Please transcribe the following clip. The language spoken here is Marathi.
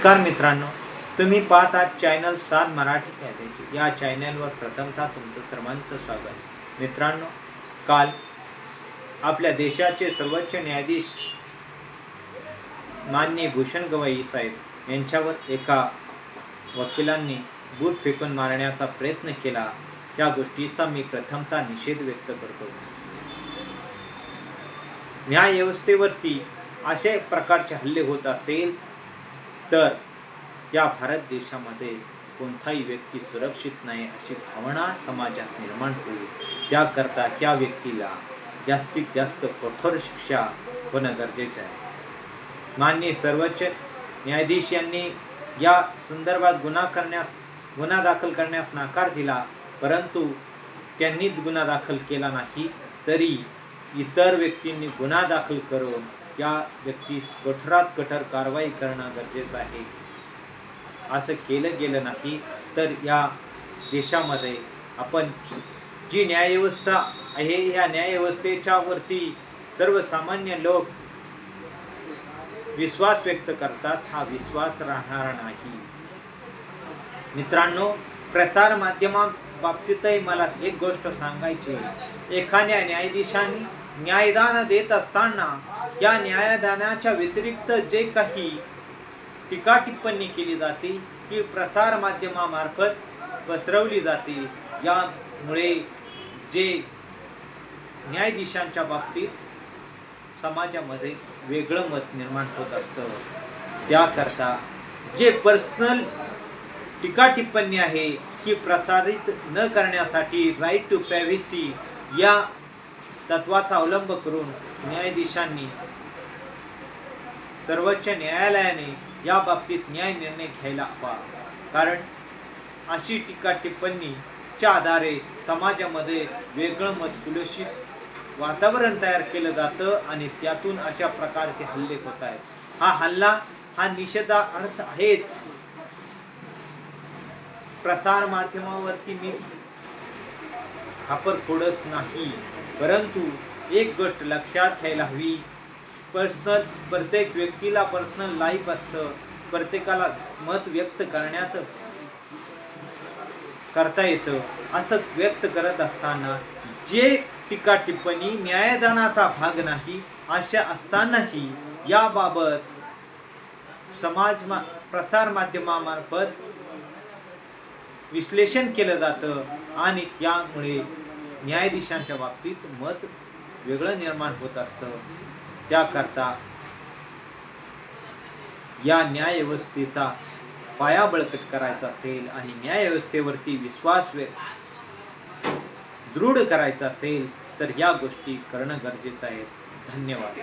नमस्कार मित्रांनो तुम्ही पाहत आहात चॅनल सात मराठी कायद्याची. या चॅनलवर प्रथमतः तुमचं सर्वांचं स्वागत. मित्रांनो काल आपल्या देशाचे सर्वोच्च न्यायाधीश मान्य भूषण गवई साहेब यांच्यावर एका वकिलांनी बूट फेकून मारण्याचा प्रयत्न केला. त्या गोष्टीचा मी प्रथमतः निषेध व्यक्त करतो. न्यायव्यवस्थेवरती अशा प्रकारचे हल्ले होत असतील तर या भारत देशामध्ये कोणताही व्यक्ती सुरक्षित नाही अशी भावना समाजात निर्माण होईल. त्याकरता ह्या व्यक्तीला जास्तीत जास्त कठोर शिक्षा होणं गरजेचं आहे. माननीय सर्वोच्च न्यायाधीश यांनी या संदर्भात गुन्हा करण्यास गुन्हा दाखल करण्यास नकार दिला परंतु त्यांनीच गुन्हा दाखल केला नाही तरी इतर व्यक्तींनी गुन्हा दाखल करून या व्यक्तीस कठोरात कठोर कारवाई करणं गरजेचं आहे. असं केलं गेलं नाही तर या देशामध्ये आपण जी न्यायव्यवस्था आहे या न्यायव्यवस्थेच्या वरती सर्वसामान्य लोक विश्वास व्यक्त करतात. हा विश्वास राहणार नाही. मित्रांनो प्रसार माध्यमा बाबतीतही मला एक गोष्ट सांगायची एखाद्या न्यायाधीशांनी न्यायदान देत असताना या न्यायदानाच्या व्यतिरिक्त जे काही टीका टिप्पणी केली जाते ही प्रसार माध्यमामार्फत पसरवली जाते. यामुळे जे न्यायाधीशांच्या बाबतीत समाजामध्ये वेगळं मत निर्माण होत असतं. त्याकरता जे पर्सनल टीका टिप्पणी आहे ही प्रसारित न करण्यासाठी राईट टू प्रायव्हसी या तत्वाचा अवलंब करून न्यायाधीशांनी सर्वोच्च न्यायालयाने या बाबतीत न्याय निर्णय घ्यायला हवा. कारण अशी टीका टिप्पणीच्या आधारे समाजामध्ये वेगळं मत कुलषित वातावरण तयार केलं जातं आणि त्यातून अशा प्रकारचे हल्ले होत आहेत. हा हल्ला हा निषेधा अर्थ आहेच. प्रसार माध्यमावरती मी खापर फोडत नाही. परंतु एक गोष्ट लक्षात घ्यायला हवी. पर्सनल प्रत्येक व्यक्तीला पर्सनल लाईफ असतं. प्रत्येकाला मत व्यक्त करण्याचं करता येतं. असं व्यक्त करत असताना जे टीका टिप्पणी न्यायदानाचा भाग नाही अशा असतानाही याबाबत समाज मा प्रसारमाध्यमामार्फत विश्लेषण केलं जातं आणि त्यामुळे न्यायाधीशांच्या बाबतीत मत वेगळं निर्माण होत असतं. त्याकरता या न्यायव्यवस्थेचा पाया बळकट करायचा असेल आणि न्यायव्यवस्थेवरती विश्वास दृढ करायचा असेल तर या गोष्टी करणं गरजेचं आहे. धन्यवाद.